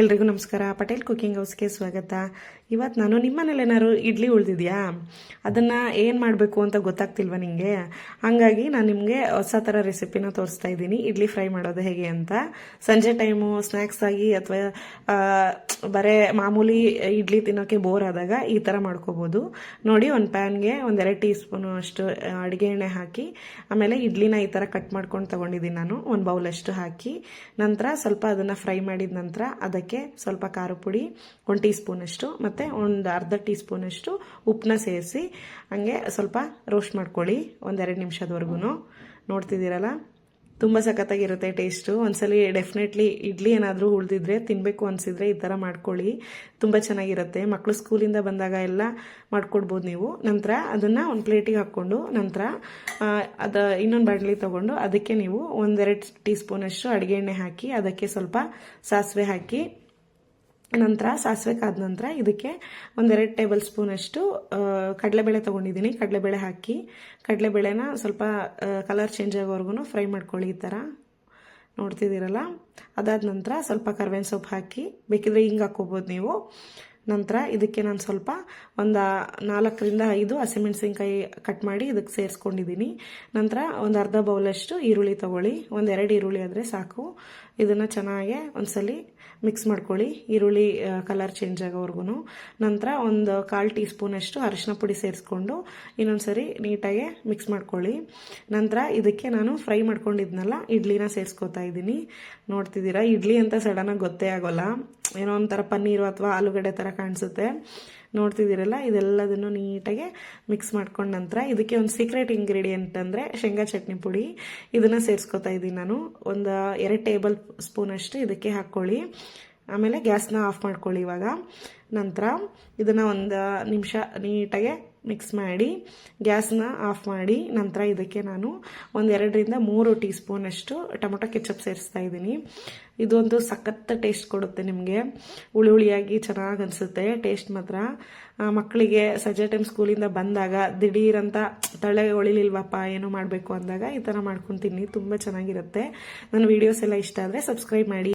ಎಲ್ರಿಗೂ ನಮಸ್ಕಾರ. ಪಟೇಲ್ ಕುಕಿಂಗ್ ಹೌಸ್ಗೆ ಸ್ವಾಗತ. ಇವತ್ತು ನಾನು ನಿಮ್ಮನೇಲಿ ಏನಾದ್ರು ಇಡ್ಲಿ ಉಳಿದಿದೆಯಾ? ಅದನ್ನು ಏನು ಮಾಡಬೇಕು ಅಂತ ಗೊತ್ತಾಗ್ತಿಲ್ವ ನಿಮಗೆ ಹಾಗಾಗಿ ನಾನು ನಿಮಗೆ ಹೊಸ ಥರ ರೆಸಿಪಿನ ತೋರಿಸ್ತಾ ಇದ್ದೀನಿ. ಇಡ್ಲಿ ಫ್ರೈ ಮಾಡೋದು ಹೇಗೆ ಅಂತ. ಸಂಜೆ ಟೈಮು ಸ್ನ್ಯಾಕ್ಸ್ ಆಗಿ ಅಥವಾ ಬರೀ ಮಾಮೂಲಿ ಇಡ್ಲಿ ತಿನ್ನೋಕ್ಕೆ ಬೋರ್ ಆದಾಗ ಈ ಥರ ಮಾಡ್ಕೋಬೋದು. ನೋಡಿ, ಒಂದು ಪ್ಯಾನ್ಗೆ ಒಂದೆರಡು ಟೀ ಸ್ಪೂನು ಅಷ್ಟು ಅಡುಗೆ ಎಣ್ಣೆ ಹಾಕಿ, ಆಮೇಲೆ ಇಡ್ಲಿನ ಈ ಥರ ಕಟ್ ಮಾಡ್ಕೊಂಡು ತೊಗೊಂಡಿದ್ದೀನಿ ನಾನು. ಒಂದು ಬೌಲಷ್ಟು ಹಾಕಿ, ನಂತರ ಸ್ವಲ್ಪ ಅದನ್ನು ಫ್ರೈ ಮಾಡಿದ ನಂತರ ಅದಕ್ಕೆ ಸ್ವಲ್ಪ ಖಾರ ಪುಡಿ, ಒಂದು ಟೀ ಸ್ಪೂನಷ್ಟು ಮತ್ತು ಒಂದು ಅರ್ಧ ಟೀ ಸ್ಪೂನಷ್ಟು ಉಪ್ಪನ್ನ ಸೇರಿಸಿ ಹಂಗೆ ಸ್ವಲ್ಪ ರೋಸ್ಟ್ ಮಾಡ್ಕೊಳ್ಳಿ ಒಂದೆರಡು ನಿಮಿಷದವರೆಗೂ ನೋಡ್ತಿದ್ದೀರಲ್ಲ? ತುಂಬ ಸಖತ್ತಾಗಿರುತ್ತೆ ಟೇಸ್ಟು ಒಂದ್ಸಲಿ ಡೆಫಿನೆಟ್ಲಿ ಇಡ್ಲಿ ಏನಾದರೂ ಉಳಿದಿದ್ರೆ ತಿನ್ನಬೇಕು ಅನಿಸಿದ್ರೆ ಈ ಥರ ಮಾಡ್ಕೊಳ್ಳಿ. ತುಂಬ ಚೆನ್ನಾಗಿರುತ್ತೆ. ಮಕ್ಕಳು ಸ್ಕೂಲಿಂದ ಬಂದಾಗ ಎಲ್ಲ ಮಾಡ್ಕೊಡ್ಬೋದು ನೀವು. ನಂತರ ಅದನ್ನು ಒಂದು ಪ್ಲೇಟಿಗೆ ಹಾಕ್ಕೊಂಡು ನಂತರ ಅದು ಇನ್ನೊಂದು ಬಾಣಲಿ ತೊಗೊಂಡು ಅದಕ್ಕೆ ನೀವು ಒಂದೆರಡು ಟೀ ಸ್ಪೂನಷ್ಟು ಅಡುಗೆ ಎಣ್ಣೆ ಹಾಕಿ ಅದಕ್ಕೆ ಸ್ವಲ್ಪ ಸಾಸಿವೆ ಹಾಕಿ ನಂತರ ಸಾಸಿವೆ ಕಾದ ನಂತರ ಇದಕ್ಕೆ ಒಂದೆರಡು ಟೇಬಲ್ ಸ್ಪೂನಷ್ಟು ಕಡಲೆಬೇಳೆ ತೊಗೊಂಡಿದ್ದೀನಿ ಕಡಲೆಬೇಳೆ ಹಾಕಿ, ಕಡಲೆಬೇಳೆನ ಸ್ವಲ್ಪ ಕಲರ್ ಚೇಂಜ್ ಆಗೋವರೆಗೂ ಫ್ರೈ ಮಾಡ್ಕೊಳ್ಳಿ ಈ ಥರ ನೋಡ್ತಿದ್ದೀರಲ್ಲ? ಅದಾದ ನಂತರ ಸ್ವಲ್ಪ ಕರ್ಬೇವಿನ ಸೊಪ್ಪು ಹಾಕಿ, ಬೇಕಿದ್ರೆ ಹಿಂಗೆ ಹಾಕ್ಕೋಬೋದು ನೀವು. ನಂತರ ಇದಕ್ಕೆ ನಾನು ಸ್ವಲ್ಪ ಒಂದು ನಾಲ್ಕರಿಂದ ಐದು ಹಸಿಮೆಣಸಿನ್ಕಾಯಿ ಕಟ್ ಮಾಡಿ ಇದಕ್ಕೆ ಸೇರಿಸ್ಕೊಂಡಿದ್ದೀನಿ ನಂತರ ಒಂದು ಅರ್ಧ ಬೌಲಷ್ಟು ಈರುಳ್ಳಿ ತೊಗೊಳ್ಳಿ. ಒಂದೆರಡು ಈರುಳ್ಳಿ ಆದರೆ ಸಾಕು. ಇದನ್ನು ಚೆನ್ನಾಗೆ ಒಂದ್ಸಲಿ ಮಿಕ್ಸ್ ಮಾಡ್ಕೊಳ್ಳಿ. ಈರುಳ್ಳಿ ಕಲರ್ ಚೇಂಜ್ ಆಗೋವರೆಗೂ ನಂತರ ಒಂದು ಕಾಲು ಟೀ ಸ್ಪೂನಷ್ಟು ಅರಿಶಿನ ಪುಡಿ ಸೇರಿಸ್ಕೊಂಡು ಇನ್ನೊಂದು ಸರಿ ನೀಟಾಗಿ ಮಿಕ್ಸ್ ಮಾಡ್ಕೊಳ್ಳಿ. ನಂತರ ಇದಕ್ಕೆ ನಾನು ಫ್ರೈ ಮಾಡ್ಕೊಂಡಿದ್ನಲ್ಲ, ಇಡ್ಲಿನ ಸೇರಿಸ್ಕೊತಾ ಇದ್ದೀನಿ ನೋಡ್ತಿದ್ದೀರಾ, ಇಡ್ಲಿ ಅಂತ ಸಡನ್ನಾಗಿ ಗೊತ್ತೇ ಆಗೋಲ್ಲ. ಏನೋ ಒಂಥರ ಪನ್ನೀರು ಅಥವಾ ಆಲೂಗಡ್ಡೆ ಥರ ಕಾಣಿಸುತ್ತೆ. ನೋಡ್ತಿದ್ದೀರಲ್ಲ? ಇದೆಲ್ಲದನ್ನು ನೀಟಾಗಿ ಮಿಕ್ಸ್ ಮಾಡ್ಕೊಂಡ ನಂತರ ಇದಕ್ಕೆ ಒಂದು ಸೀಕ್ರೆಟ್ ಇಂಗ್ರೀಡಿಯೆಂಟ್ ಅಂದರೆ ಶೇಂಗಾ ಚಟ್ನಿ ಪುಡಿ. ಇದನ್ನು ಸೇರಿಸ್ಕೊತಾ ಇದ್ದೀನಿ ನಾನು. ಒಂದು ಎರಡು ಟೇಬಲ್ ಸ್ಪೂನ್ ಸ್ಪೂನಷ್ಟು ಇದಕ್ಕೆ ಹಾಕ್ಕೊಳ್ಳಿ. ಆಮೇಲೆ ಗ್ಯಾಸ್ನ ಆಫ್ ಮಾಡ್ಕೊಳ್ಳಿ ಇವಾಗ. ನಂತರ ಇದನ್ನು ಒಂದು ನಿಮಿಷ ನೀಟಾಗೆ ಮಿಕ್ಸ್ ಮಾಡಿ, ಗ್ಯಾಸ್ನ ಆಫ್ ಮಾಡಿ, ನಂತರ ಇದಕ್ಕೆ ನಾನು ಒಂದೆರಡರಿಂದ ಮೂರು ಟೀ ಸ್ಪೂನಷ್ಟು ಟೊಮೊಟೊ ಕೆಚಪ್ ಸೇರಿಸ್ತಾ ಇದ್ದೀನಿ. ಇದೊಂದು ಸಖತ್ ಟೇಸ್ಟ್ ಕೊಡುತ್ತೆ ನಿಮಗೆ. ಹುಳಿ ಹುಳಿಯಾಗಿ ಚೆನ್ನಾಗಿ ಅನಿಸುತ್ತೆ. ಟೇಸ್ಟ್ ಮಾತ್ರ. ಮಕ್ಕಳಿಗೆ ಸಜೆ ಟೈಮ್ ಸ್ಕೂಲಿಂದ ಬಂದಾಗ ದಿಢೀರಂತ ತಳೆ ಹೊಳಿಲಿಲ್ವಪ್ಪ ಏನೋ ಮಾಡಬೇಕು ಅಂದಾಗ ಈ ಥರ ತಿನ್ನಿ, ತುಂಬ ಚೆನ್ನಾಗಿರುತ್ತೆ. ನನ್ನ ವೀಡಿಯೋಸ್ ಎಲ್ಲ ಇಷ್ಟ ಆದರೆ ಸಬ್ಸ್ಕ್ರೈಬ್ ಮಾಡಿ.